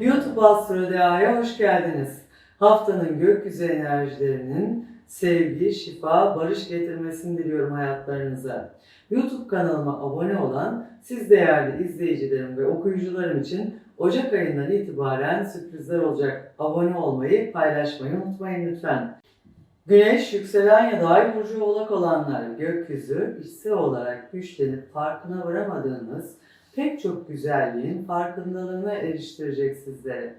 YouTube Astrodea'ya hoş geldiniz. Haftanın gökyüzü enerjilerinin sevgi, şifa, barış getirmesini diliyorum hayatlarınıza. YouTube kanalıma abone olan siz değerli izleyicilerim ve okuyucularım için Ocak ayından itibaren sürprizler olacak. Abone olmayı, paylaşmayı unutmayın lütfen. Güneş, yükselen ya da ay burcu oğlak olanlar gökyüzü içsel olarak güçlenip farkına varamadığınız pek çok güzelliğin farkındalığına eriştirecek sizlere.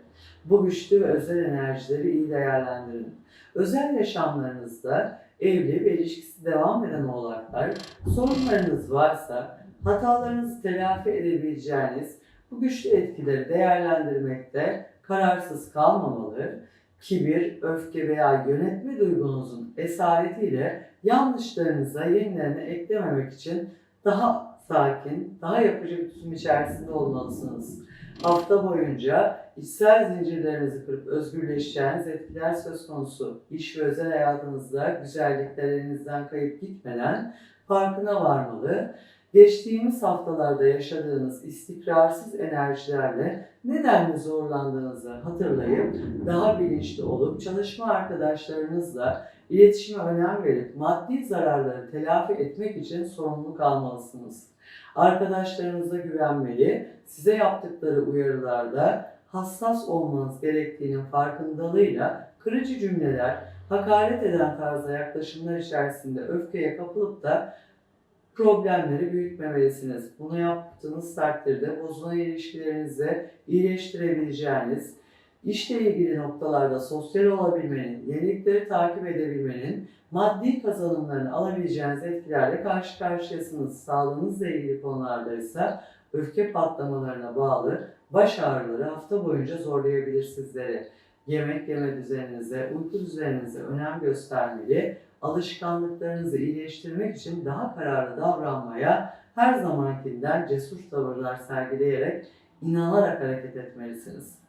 Bu güçlü ve özel enerjileri iyi değerlendirin. Özel yaşamlarınızda evli ve ilişkisi devam eden oğlaklar, sorunlarınız varsa hatalarınızı telafi edebileceğiniz bu güçlü etkileri değerlendirmekte kararsız kalmamalı, kibir, öfke veya yönetme duygunuzun esaretiyle yanlışlarınıza yenilerini eklememek için daha sakin, daha yapıcı bir tutum içerisinde olmalısınız. Hafta boyunca içsel zincirlerinizi kırıp özgürleşeceğiniz etkiler söz konusu. İş ve özel hayatınızda güzellikler elinizden kayıp gitmeden farkına varmalı. Geçtiğimiz haftalarda yaşadığınız istikrarsız enerjilerle nedenle zorlandığınızı hatırlayıp daha bilinçli olup çalışma arkadaşlarınızla iletişime önem verip maddi zararları telafi etmek için sorumluluk almalısınız. Arkadaşlarınıza güvenmeli, size yaptıkları uyarılarda hassas olmanız gerektiğinin farkındalığıyla kırıcı cümleler, hakaret eden tarzda yaklaşımlar içerisinde öfkeye kapılıp da problemleri büyütmemelisiniz. Bunu yaptığınız takdirde bozulan ilişkilerinizi iyileştirebileceğiniz, işle ilgili noktalarda sosyal olabilmenin, yenilikleri takip edebilmenin, maddi kazanımlarını alabileceğiniz etkilerle karşı karşıyasınız. Sağlığınızla ilgili konularda ise öfke patlamalarına bağlı baş ağrıları hafta boyunca zorlayabilir sizleri. Yemek yeme düzeninize, uyku düzeninize önem göstermeli, alışkanlıklarınızı iyileştirmek için daha kararlı davranmaya her zamankinden cesur tavırlar sergileyerek inanarak hareket etmelisiniz.